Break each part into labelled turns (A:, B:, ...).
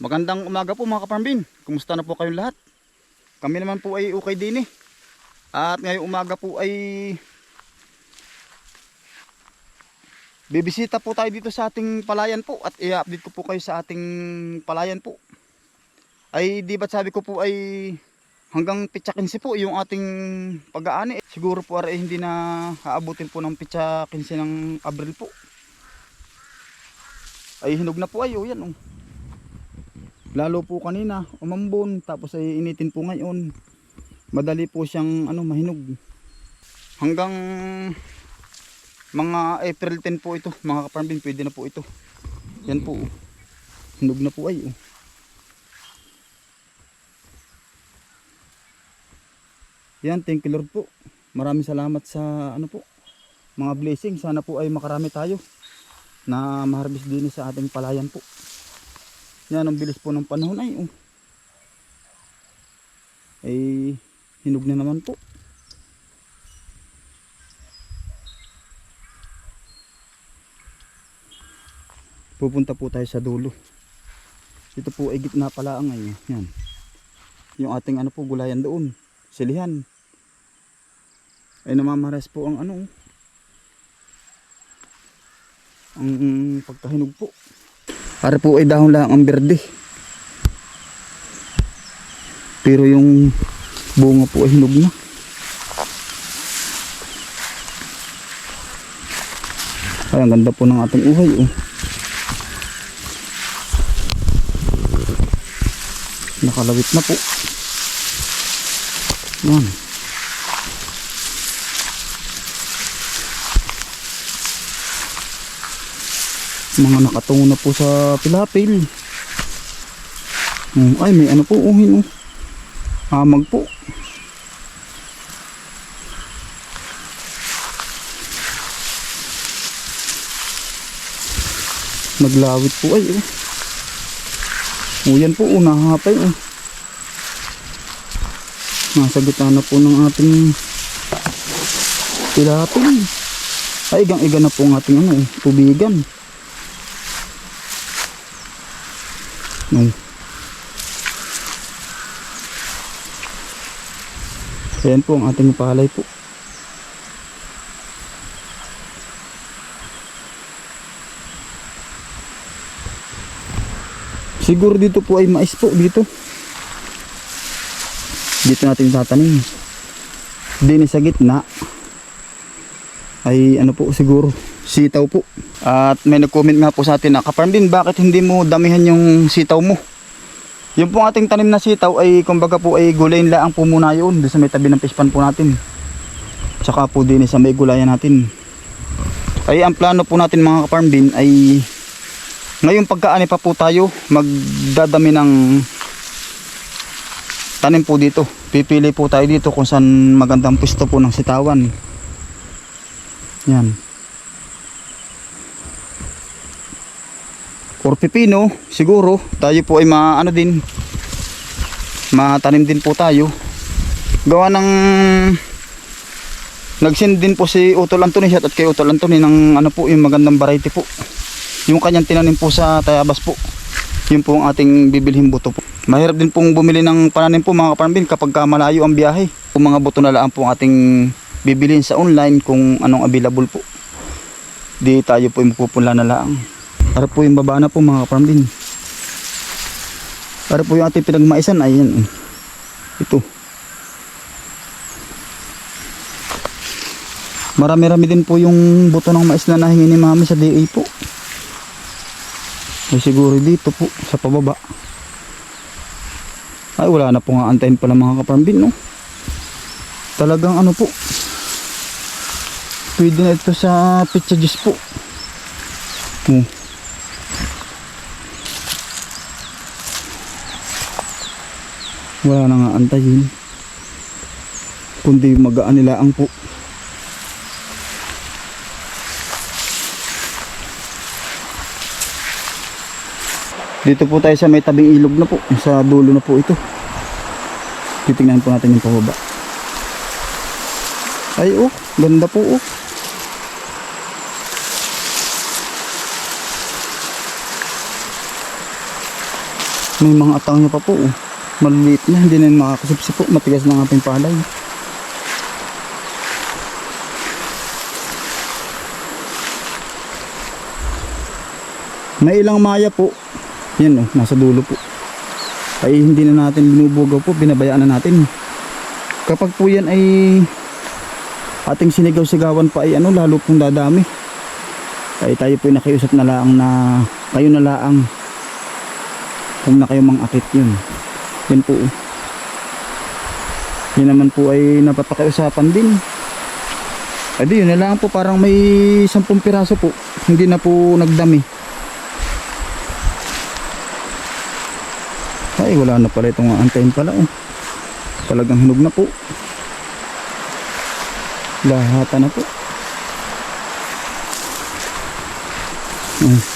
A: Magandang umaga po mga kaparmbin. Kumusta na po kayong lahat? Kami naman po ay okay din eh. At ngayong umaga po ay bibisita po tayo dito sa ating palayan po at i-update ko po kayo sa ating palayan po. Ay di ba't sabi ko po ay hanggang pitsa 15 po yung ating pag-aani. Siguro po ay hindi na haabutin po ng pitsa 15 ng Abril po. Ay hinog na po ay oh, yan oh. Lalo po kanina, umambon, tapos ay initin po ngayon. Madali po siyang ano, mahinog. Hanggang mga April 10 po ito, mga kaparambin, pwede na po ito. Yan po. oh. Hinog na po ay. Oh. Yan, thank you Lord po. Maraming salamat sa ano po, mga blessing. Sana po ay makarami tayo na maharbis din sa ating palayan po. Yan, ang bilis po ng panahon ay. Oh. Ay, hinog na naman po. Pupunta po tayo sa dulo. Ito po ay gitna pala ang ngayon. Yan. Yung ating ano po, gulayan doon. Silihan. Ay namamaras po ang ano. Ang pagkahinog po. Para po ay dahon lang ang berde. Pero yung bunga po ay hinog na. Ay, ang ganda po ng ating uhay. Oh. Nakalawit na po. Yan. Mga nakatungo na po sa pilapil. Hmm, ay, may ano po, uhin oh. Hamag po. Naglawit po ay oh. Yan po, oh, nahahapay oh. Nasa gitna na po ng ating tilapil. Ay, igang-iga na po ang ating ano, eh, tubigan. Nung. Ayan po ang ating palay po. Siguro dito po ay mais po dito. Dito natin tatanim. Din sa gitna ay ano po siguro sitaw po. At may nag-comment nga po sa atin na kaparm din bakit hindi mo damihan yung sitaw mo. Yung po ating tanim na sitaw ay kumbaga po ay gulayin laang po muna yun doon sa may tabi ng pispan po natin. Tsaka po din sa may gulayan natin. Ay ang plano po natin mga kaparm din ay ngayong pagkaani pa po tayo magdadami ng tanim po dito. Pipili po tayo dito kung saan magandang pwesto po ng sitawan. Yan. Or pipino, siguro, tayo po ay maano din, matanim din po tayo. Gawa ng, nagsin din po si Utol Anthony, out kay Utol Anthony ng ano po, yung magandang variety po. Yung kanyang tinanim po sa Tayabas po. Yun po ang ating bibilhin buto po. Mahirap din pong bumili ng pananim po mga kaparambin kapag ka malayo ang biyahe. Kung mga buto na lang po ang ating bibilhin sa online kung anong available po. Di tayo po yung pupunla na lang. Para po yung baba na po mga kaparambin. Para po yung ating pinagmaisan. Ayan. Ito. Marami-rami din po yung buto ng mais na nahingi ni mami sa DA po. Ay siguro dito po sa pababa. Ay wala na po nga antayin pala mga kaparambin no. Talagang ano po. Pwede na ito sa pizza juice po. Oh. wala na nga antayin. Kundi magaan nila ang po. Dito po tayo sa may tabing ilog na po. Sa dulo na po ito. Titignan po natin yung pababa. Ay oh. Ganda po oh. May mga atangya pa po oh. Maliliit na, hindi na makakasipsip po. Matigas na ang ating palay. May ilang maya po. Yan oh, nasa dulo po. Ay hindi na natin binubugaw po, binabayaan na natin. Kapag po yan ay ating sinigaw-sigawan pa ay ano, lalo pong dadami. Ay tayo po nakiusap na laang na kayo na laang kung na kayo mangakit yun. Yan po. oh. Yan naman po ay napapakiusapan din. Ay di, yun na lang po parang may 10 piraso po. Hindi na po nagdami. Ay, wala na pala itong antayin pala. Oh. Talagang hinog na po. Lahata na po. Mm.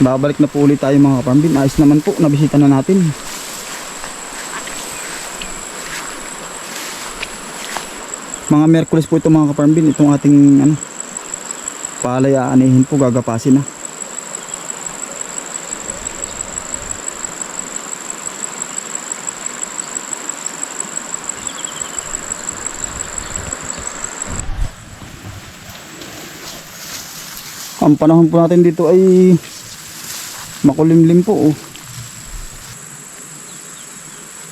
A: Babalik na po ulit tayo mga kapambin. Ayos naman po, nabisita na natin. Mga Merkulis po ito mga kaparmbin. Itong ating ano, palay aanihin po, gagapasin na. Ang panahon po natin dito ay makulimlim po. Oh.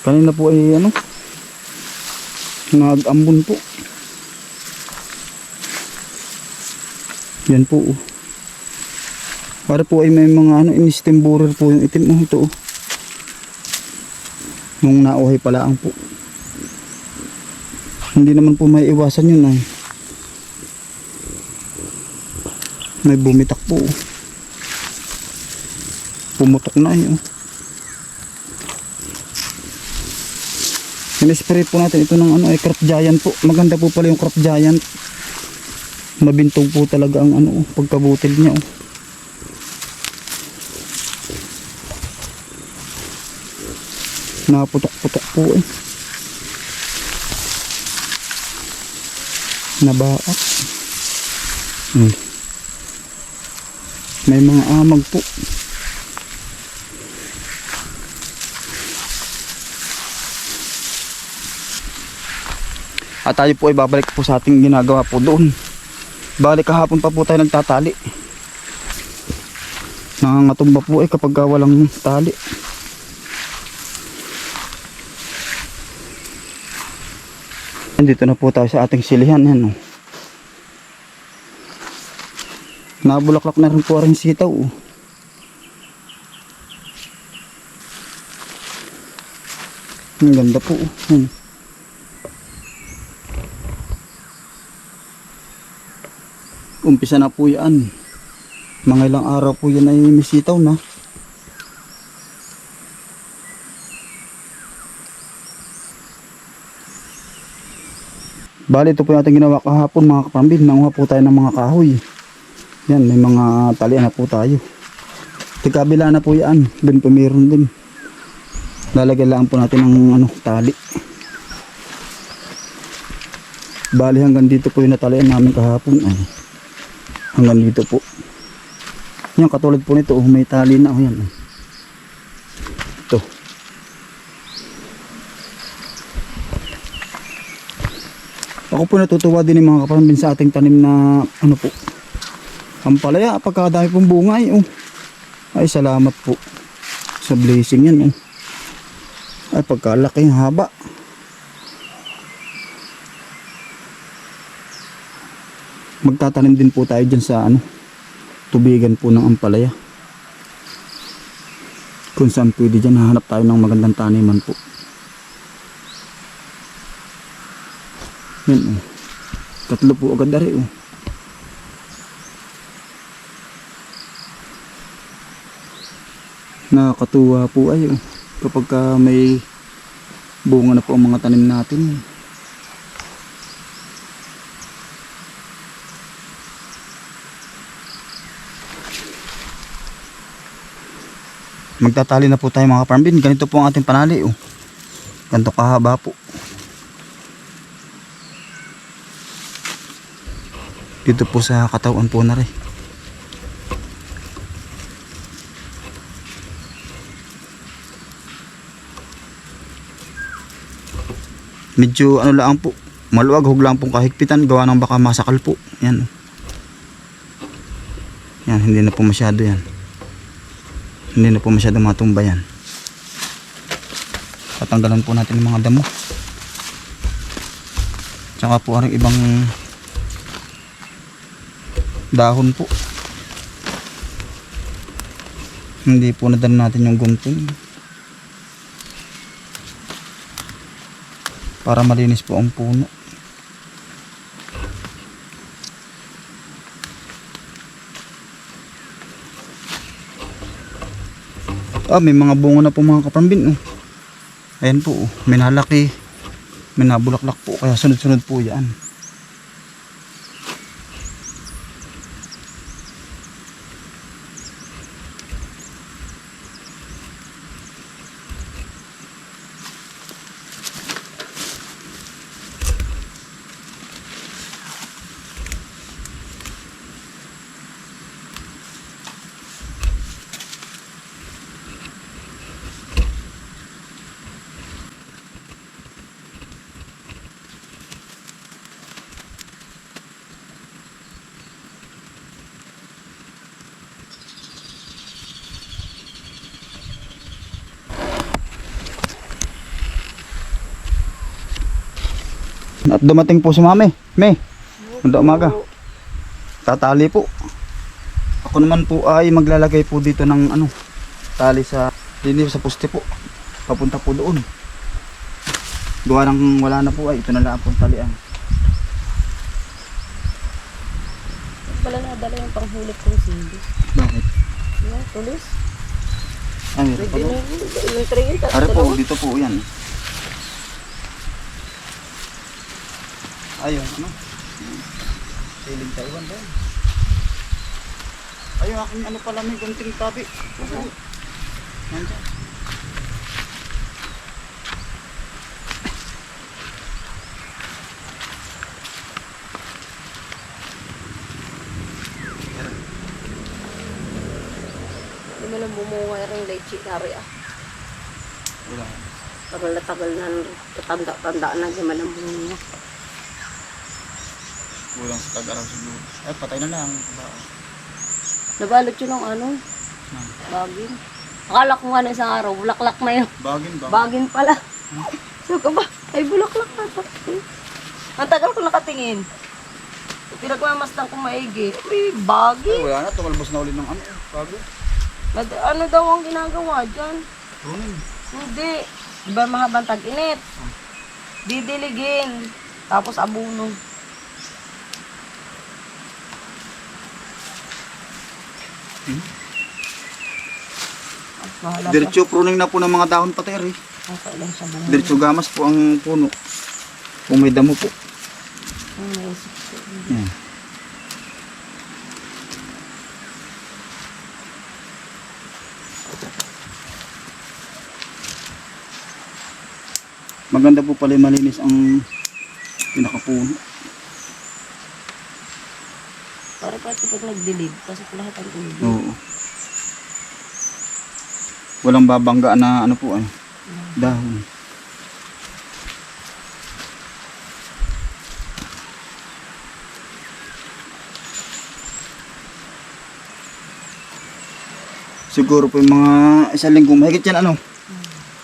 A: Kanina po ay ano, nag-ambon po. Yan po. Oh. Para po ay may mga ano, inistemborer po yung itim mo ito. Oh. Nung nauhay pala ang po. Hindi naman po may iwasan yun ay. May bumitak po. oh. Pumutok na yun. In-spray po natin ito ng ano ay crop giant po. Maganda po pala yung crop giant. Mabintog po talaga ang ano oh, pagkabutil niya oh. Naputok-putok po eh. Nabaak. Hmm. May mga amag po. At tayo po ay babalik po sa ating ginagawa po doon. Balik kahapon pa po tayo nagtatali. Nangangatumba po eh kapag ka walang tali. Dito na po tayo sa ating silihan. Yan, oh. Nabulaklak na rin po rin sitaw. Oh. Ang ganda po. Oh. Yan. Umpisa na po yan. Mga ilang araw po yan ay may sitaw na. Bali ito po yung ating ginawa kahapon mga kapambin. Nanguha po tayo ng mga kahoy. Yan may mga talian na po tayo. Tigabila na po yan. Doon po meron din. Lalagyan lang po natin ng ano, tali. Bali hanggang dito po yung natalian namin kahapon. Ay, hanggang dito po. Yan katulad po nito. Oh, may tali na. Oh, yan. oh. Ito. Ako po natutuwa din ng mga kapambin sa ating tanim na ano po. Ang palaya, pagkadami pong bunga ay, oh. ay salamat po sa blessing yan. Oh. Ay pagkalaki haba. Magtatanim din po tayo dyan sa ano, tubigan po ng ampalaya. Kung saan pwede dyan, hahanap tayo ng magandang taniman po. Yan oh. Tatlo po agad dari oh. Nakakatuwa po ay oh. Kapag ka may bunga na po ang mga tanim natin. Magtatali na po tayo mga farm bin. Ganito po ang ating panali oh. Ganto kahaba po. Dito po sa katawan po na rin. Medyo ano lang po. Maluwag hug lang pong kahigpitan gawa ng baka masakal po. Yan. Yan, hindi na po masyado yan. Hindi na po masyado matumba yan. Tatanggalan po natin yung mga damo. Tsaka po ang ibang dahon po. Hindi po nadala natin yung gunting. Para malinis po ang puno. Ah, may mga bunga na po mga kaparambin. Oh. Ayan po, oh. may nalaki. May nabulaklak po, kaya sunod-sunod po yan. At dumating po si Mami. May, Manda umaga. Tatali po. Ako naman po ay maglalagay po dito ng ano, tali sa dito sa poste po. Papunta po doon. Gawa ng wala na po ay ito na lang po talian.
B: Wala na dala yung panghulip kong sindi.
A: Bakit?
B: Yan, tulis.
A: Ay, meron pa
B: Pwede
A: po.
B: na yung tray yun.
A: Are po, dito po yan. Ayun, ano? Siling Taiwan doon. Ayun, aking ano pala may gunting tabi. Oo. Nandiyan.
B: Hindi mo lang bumunga rin leche ah.
A: Wala.
B: Tagal na tagal na tatanda-tanda na di bunga.
A: Kulang sa tag-araw siguro. Ay, patay na lang. Ba?
B: Nabalot yun ng ano,
A: Ah,
B: bagin. Akala ko nga na isang araw, bulaklak na yun.
A: Bagin ba?
B: Bagin pala. So ka ba? Ay, bulaklak na to. Ang tagal ko nakatingin. Pinagmamasdan kong maigi. Uy,
A: Ay,
B: bagin.
A: wala na. Tumalbos na ulit ng ano. Bago.
B: Nad- ano daw ang ginagawa dyan?
A: Tunin.
B: Hindi. Di ba mahabang tag-init? Didiligin. Tapos abuno.
A: Hmm? Diretso pruning na po ng mga dahon pati eh. Diretso gamas po ang puno. Kung may damo po. Maganda po pala malinis ang pinakapuno.
B: Para pati pag nagdilig, pasok lahat ang tubig.
A: Oo. Walang babangga na ano po ano. Dahon. Siguro po yung mga isang linggo mahigit yan ano.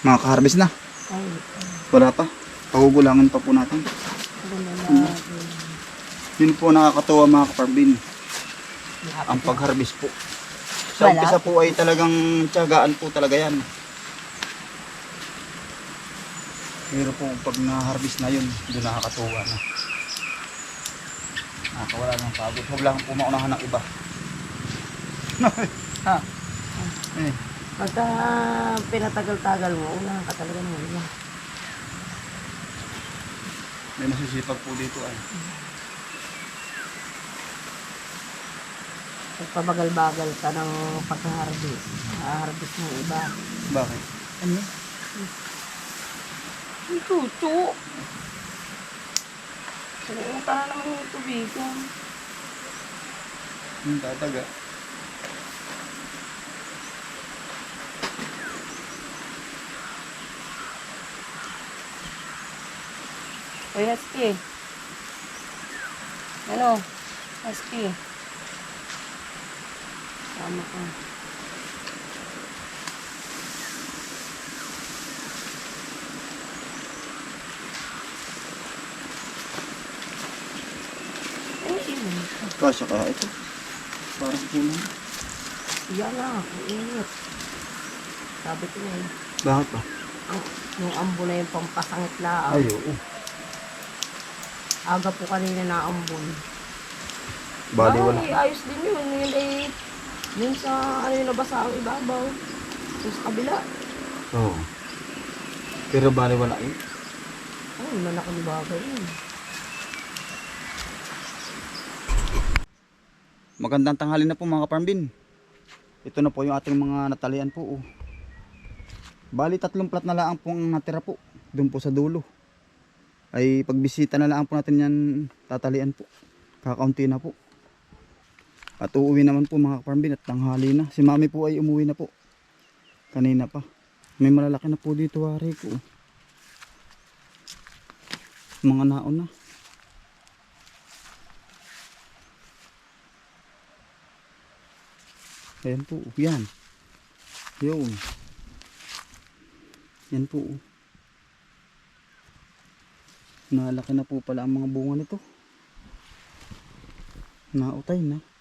A: Mga harvest na.
B: Ay,
A: Wala pa. Pagugulangan pa po natin.
B: maganda na.
A: Yun po nakakatuwa mga kaparbin. Ang pag-harvest po. Sa
B: Wala.
A: umpisa po ay talagang tiyagaan po talaga yan. Pero po pag na-harvest na yun, doon nakakatuwa na. Nakakawala ng pagod. Huwag lang po maunahan ng iba. ha? Eh,
B: Pagka pinatagal-tagal mo, unahan ka talaga ng iba.
A: may nasisipag po dito ay.
B: Pagpabagal-bagal ka ng pagka-harvest. Harvest ng iba.
A: Bakit? Ano?
B: Ang tuto. Salimutan na naman yung tubigan.
A: Yung tataga.
B: Oy, Husky. Ano? Husky. Tama ka.
A: Kasya kaya ito. Parang kulang.
B: Yan na, init. Sabi ko na eh.
A: Bakit ba?
B: Ang, yung ambo na yung pampasangit lang.
A: Ay, oo.
B: Aga po kanina na ambon.
A: Bali wala.
B: Ay, ayos din yun. Yun ay, yun sa, ano yung nabasa ang ibabaw. Yung sa kabila.
A: Oo. Pero bali wala eh.
B: Ay, malaki ni bagay yun.
A: Magandang tanghali na po mga kaparmbin. Ito na po yung ating mga natalian po. Oh. Bali tatlong plat na lang po ang natira po. Doon po sa dulo. Ay pagbisita na lang po natin yan tatalian po. Kakaunti na po. At uuwi naman po mga kaparmbin at tanghali na. Si mami po ay umuwi na po. Kanina pa. May malalaki na po dito wari ko. Mga naon na. Ayan po, yan. Yun. Yan po. Nalaki na po pala ang mga bunga nito. Nautay na.